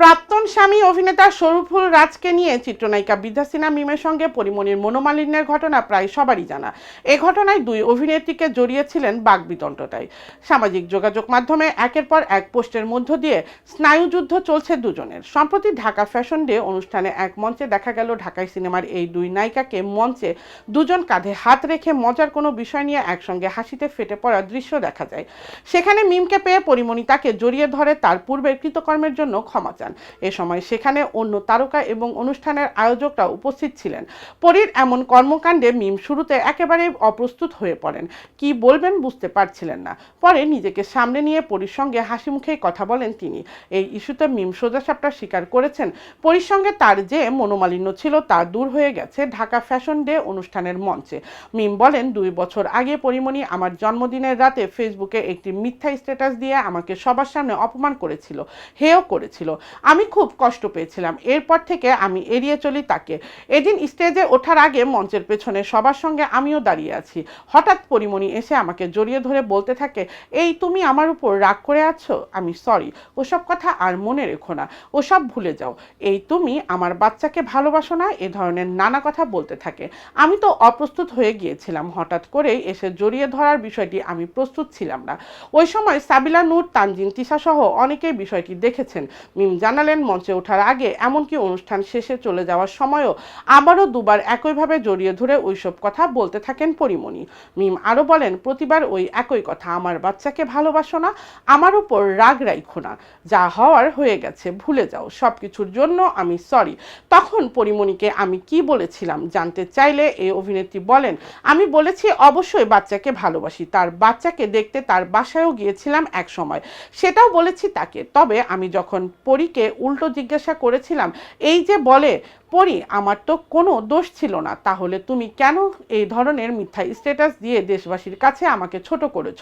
প্রাক্তন স্বামী অভিনেতা শরীফুল রাজকে নিয়ে চিত্রনায়িকা বিদ্যা সিনহা মিমের সঙ্গে পরিমণির মনোমালিন্যের ঘটনা প্রায় সবারই জানা। এ ঘটনায় দুই অভিনেত্রীকে জড়িয়েছিলেন বাগবিতণ্ডতায় সামাজিক যোগাযোগ মাধ্যমে একের পর এক পোস্টের মধ্য দিয়ে স্নায়ুযুদ্ধ চলছে দুজনের। সম্প্রতি ঢাকা ফ্যাশন ডে অনুষ্ঠানে এক মঞ্চে দেখা গেল ঢাকাই সিনেমার এই দুই নায়িকাকে মঞ্চে দুজন কাঁধে হাত রেখে মজার কোনো বিষয় নিয়ে একসঙ্গে হাসিতে ফেটে পড়ার দৃশ্য দেখা যায়। সেখানে মিমকে পেয়ে পরিমণি তাকে জড়িয়ে ধরে তার পূর্বের কৃতকর্মের জন্য ক্ষমা চান এ সময় সেখানে অন্য তারকা এবং অনুষ্ঠানের আয়োজকরা উপস্থিত ছিলেন। পরীর এমন কর্মকাণ্ডে মিম শুরুতে একেবারেই অপ্রস্তুত হয়ে পড়েন। কি বলবেন বুঝতে পারছিলেন না। পরে নিজেকে সামনে নিয়ে পরীর সঙ্গে হাসি মুখেই কথা বলেন তিনি। এই ইস্যুতে মিম সোজাসাপটা স্বীকার করেছেন। পরীর সঙ্গে তার যে মনোমালিন্য ছিল তা দূর হয়ে গেছে ঢাকা ফ্যাশন ডে অনুষ্ঠানের মঞ্চে। মিম বলেন, দুই বছর আগে পরিমণি আমার জন্মদিনের রাতে ফেসবুকে একটি মিথ্যা স্ট্যাটাস দিয়ে আমাকে সবার সামনে অপমান করেছিল। হেয় করেছিল। আমি খুব কষ্ট পেয়েছিলাম। এরপর থেকে আমি এড়িয়ে চলি তাকে। এদিন স্টেজে ওঠার আগে মঞ্চের পেছনে সবার সঙ্গে আমিও দাঁড়িয়ে আছি। হঠাৎ পরিমণি এসে আমাকে জড়িয়ে ধরে বলতে থাকে, এই তুমি আমার উপর রাগ করে আছো? আমি সরি ওসব কথা আর মনে রেখো না। ওসব ভুলে যাও। এই তুমি আমার বাচ্চাকে ভালোবাসো না? এ ধরনের নানা কথা বলতে থাকে। আমি তো অপ্রস্তুত হয়ে গিয়েছিলাম। হঠাৎ করেই এসে জড়িয়ে ধরার বিষয়টি আমি প্রস্তুত ছিলাম না। ওই সময় সাবিলা নূর, তানজিন তিশা সহ অনেকেই বিষয়টি দেখেছেন। মিম জানালেন মঞ্চে ওঠার আগে, এমনকি অনুষ্ঠান শেষে চলে যাওয়ার সময়ও আবারও দুবার একইভাবে জড়িয়ে ধরে ওইসব কথা বলতে থাকেন পরিমণি। মিম আরও বলেন, প্রতিবার ওই একই কথা, আমার বাচ্চাকে ভালোবাসো না, আমার উপর রাগ রাইখো না। যা হওয়ার হয়ে গেছে, ভুলে যাও সব কিছুর জন্য আমি সরি তখন পরিমণিকে আমি কি বলেছিলাম জানতে চাইলে এই অভিনেত্রী বলেন, আমি বলেছি অবশ্যই বাচ্চাকে ভালোবাসি, তার বাচ্চাকে দেখতে তার বাসায়ও গিয়েছিলাম এক সময় সেটাও বলেছি তাকে, তবে আমি যখন পরীকে উল্টো জিজ্ঞাসা করেছিলাম এই যে বলে পরি আমার তো কোনো দোষ ছিল না। তাহলে তুমি কেন এই ধরনের মিথ্যা স্ট্যাটাস দিয়ে দেশবাসীর কাছে আমাকে ছোট করেছ?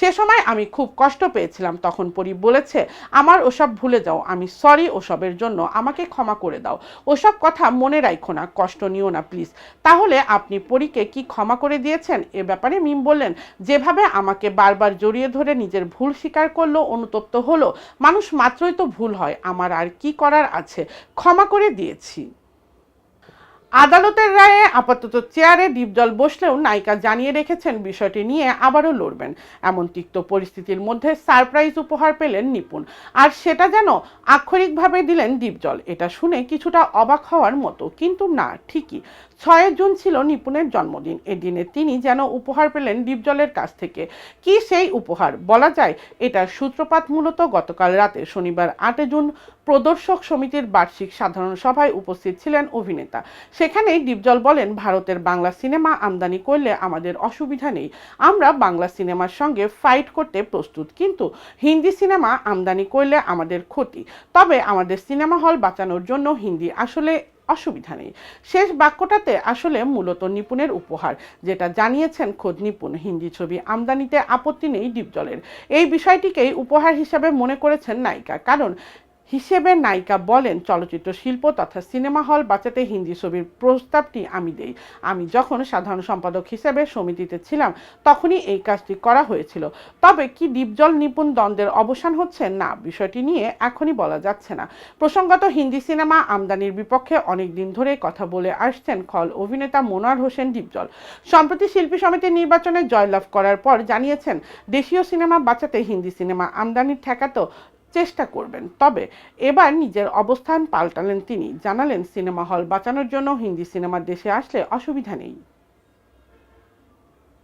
সে সময় আমি খুব কষ্ট পেয়েছিলাম। তখন পরি বলেছে, আমার ওসব ভুলে যাও। আমি সরি ওসবের জন্য। আমাকে ক্ষমা করে দাও। ওসব কথা মনে রাখো না। কষ্ট নিও না প্লিজ তাহলে আপনি পরীকে কি ক্ষমা করে দিয়েছেন? এ ব্যাপারে মিম বললেন, যেভাবে আমাকে বারবার জড়িয়ে ধরে নিজের ভুল স্বীকার করল, অনুতপ্ত হলো, মানুষ মাত্রই তো ভুল হয়। আমার আর কি করার আছে? ক্ষমা করে দিয়েছি। আদালতের রায়ে আপাতত চেয়ারে ডিপজল বসলেও নায়িকা জানিয়ে রেখেছেন বিষয়টি নিয়ে আবারও লড়বেন। এমন তিক্ত পরিস্থিতির মধ্যে সারপ্রাইজ উপহার পেলেন নিপুণ। আর সেটা যেন আক্ষরিকভাবে দিলেন ডিপজল, এটা শুনে কিছুটা অবাক হওয়ার মতো, কিন্তু না, ঠিকই। ছয় জুন ছিল নিপুণের জন্মদিন। এদিনে তিনি যেন উপহার পেলেন ডিপজলের কাছ থেকে। কি সেই উপহার? বলা যায়, এটার সূত্রপাত মূলত গতকাল রাতে শনিবার আটে জুন প্রদর্শক সমিতির বার্ষিক সাধারণ সভায় উপস্থিত ছিলেন অভিনেতা। সেখানেই ডিপজল বলেন, ভারতের বাংলা সিনেমা আমদানি করলে আমাদের অসুবিধা নেই। আমরা বাংলা সিনেমার সঙ্গে ফাইট করতে প্রস্তুত। কিন্তু হিন্দি সিনেমা আমদানি করলে আমাদের ক্ষতি। তবে আমাদের সিনেমা হল বাঁচানোর জন্য হিন্দি আসলে অসুবিধা নেই। শেষ বাক্যটাতে আসলে মূলত নিপুণের উপহার, যেটা জানিয়েছেন খোদ নিপুণ। হিন্দি ছবি আমদানিতে আপত্তি নেই ডিপজলের। এই বিষয়টিকেই উপহার হিসাবে মনে করেছেন নায়িকা। কারণ হিসেবে নায়িকা বলেন, চলচ্চিত্র শিল্প তথা সিনেমা হল বাঁচাতে হিন্দি ছবির প্রস্তাবটি আমি দেই। আমি যখন সাধারণ সম্পাদক হিসেবে সমিতিতে ছিলাম, তখনই এই কাজটি করা হয়েছিল। তবে কি ডিপজল নিপুণ দ্বন্দ্বের অবসান হচ্ছে? না, বিষয়টি নিয়ে এখনই বলা যাচ্ছে না। প্রসঙ্গত, হিন্দি সিনেমা আমদানির বিপক্ষে অনেক দিন ধরে কথা বলে আসছেন খল অভিনেতা মোনার হোসেন ডিপজল। সম্প্রতি শিল্পী সমিতির নির্বাচনে জয়লাভ করার পর জানিয়েছেন, দেশীয় সিনেমা বাঁচাতে হিন্দি সিনেমা আমদানির ঠেকাতো চেষ্টা করবেন। তবে এবার নিজের অবস্থান পাল্টালেন তিনি। জানালেন, সিনেমা হল বাঁচানোর জন্য হিন্দি সিনেমা দেশে আসলে অসুবিধা নেই।